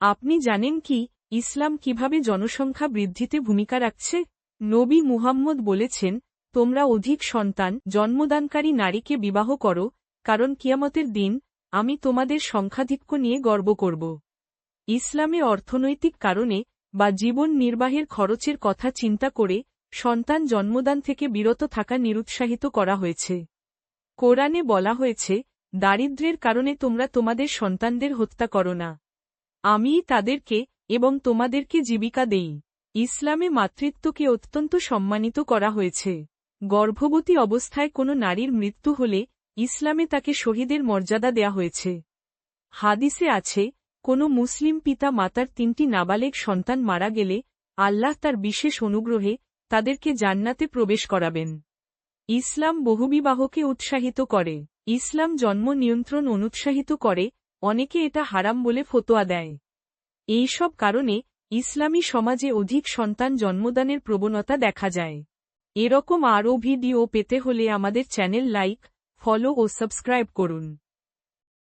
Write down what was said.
আপনি জানেন কি, ইসলাম কীভাবে জনসংখ্যা বৃদ্ধিতে ভূমিকা রাখছে? নবী মুহাম্মদ বলেছেন, তোমরা অধিক সন্তান, জন্মদানকারী নারীকে বিবাহ করো, কারণ কিয়ামতের দিন আমি তোমাদের সংখ্যাধিক্য নিয়ে গর্ব করব। ইসলামে অর্থনৈতিক কারণে বা জীবন নির্বাহের খরচের কথা চিন্তা করে সন্তান জন্মদান থেকে বিরত থাকা নিরুৎসাহিত করা হয়েছে। কোরআনে বলা হয়েছে, দারিদ্র্যের কারণে তোমরা তোমাদের সন্তানদের হত্যা করো না। আমিই তাদেরকে এবং তোমাদেরকে জীবিকা দেই। ইসলামে মাতৃত্বকে অত্যন্ত সম্মানিত করা হয়েছে। গর্ভবতী অবস্থায় কোনো নারীর মৃত্যু হলে ইসলামে তাকে শহীদের মর্যাদা দেয়া হয়েছে। হাদিসে আছে, কোনো মুসলিম পিতা মাতার তিনটি নাবালেগ সন্তান মারা গেলে আল্লাহ তার বিশেষ অনুগ্রহে তাদেরকে জান্নাতে প্রবেশ করাবেন। ইসলাম বহুবিবাহকে উৎসাহিত করে। ইসলাম জন্ম নিয়ন্ত্রণ অনুৎসাহিত করে অনেকে এটা হারাম বলে ফতোয়া দেয়। এই সব কারণে ইসলামী সমাজে অধিক সন্তান জন্মদানের প্রবণতা দেখা যায়। এরকম আরও ভিডিও পেতে হলে আমাদের চ্যানেল লাইক, ফলো ও সাবস্ক্রাইব করুন।